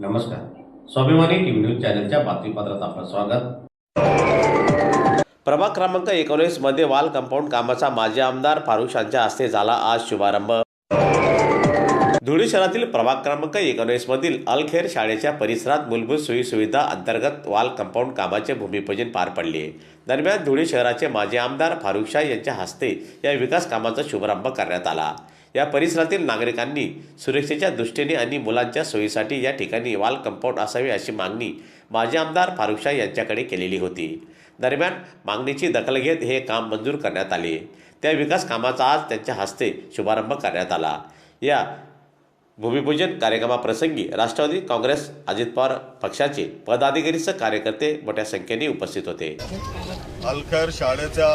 नमस्कार. स्वाभिमानी TV news चॅनलच्या बातमीपत्रात आपलं स्वागत. प्रभाग क्रमांक एकोणीसमध्ये वाल कंपाऊंड कामाचा माजी आमदार फारुख यांच्या हस्ते झाला आज शुभारंभ. धुळे शहरातील प्रभाग क्रमांक एकोणीस मधील अलखेर शाळेच्या परिसरात मूलभूत सोयीसुविधा अंतर्गत वाल कंपाऊंड कामाचे भूमिपूजन पार पडले. दरम्यान धुळे शहराचे माजी आमदार फारुख शाह यांच्या हस्ते या विकास कामाचा शुभारंभ करण्यात आला. या परिसरातील नागरिकांनी सुरक्षेच्या दृष्टीने आणि मुलांच्या सोयीसाठी या ठिकाणी वाल कंपाऊंड असावे अशी मागणी माजी आमदार फारुख शाह यांच्याकडे केलेली होती. दरम्यान मागणीची दखल घेत हे काम मंजूर करण्यात आले. त्या विकास कामाचा आज त्यांच्या हस्ते शुभारंभ करण्यात आला. या भूमिपूजन कार्यक्रमाप्रसंगी राष्ट्रवादी काँग्रेस अजित पवार पक्षाचे पदाधिकारीसह कार्यकर्ते मोठ्या संख्येने उपस्थित होते. अलखैर शाळेच्या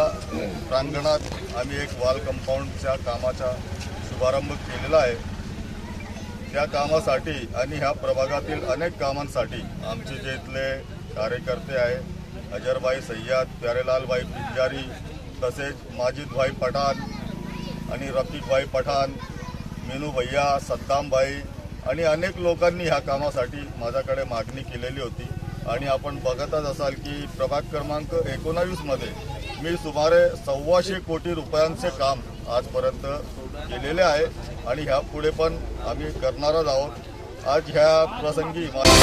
प्रांगणात आम्ही एक वॉल कंपाऊंडच्या कामाचा शुभारंभ केलेला आहे. त्या कामासाठी आणि ह्या प्रभागातील अनेक कामांसाठी आमचे जे इथले कार्यकर्ते आहे अजरभाई सय्याद प्यारेलालभाई पिंजारी तसेच माजिदभाई पठाण आणि रफिकभाई पठाण मेनू भैया सद्दामभाई आणि अनेक लोकांनी ह्या कामासाठी माझ्याकडे मागणी केलेली होती. आणि आपण बघतच असाल की प्रभाग क्रमांक एकोणावीसमध्ये मी सुमारे सव्वाशे कोटी रुपयांचे काम आजपर्यंत केलेले आहे आणि ह्या पुढे पण आम्ही करणारच आहोत. आज ह्या प्रसंगी मला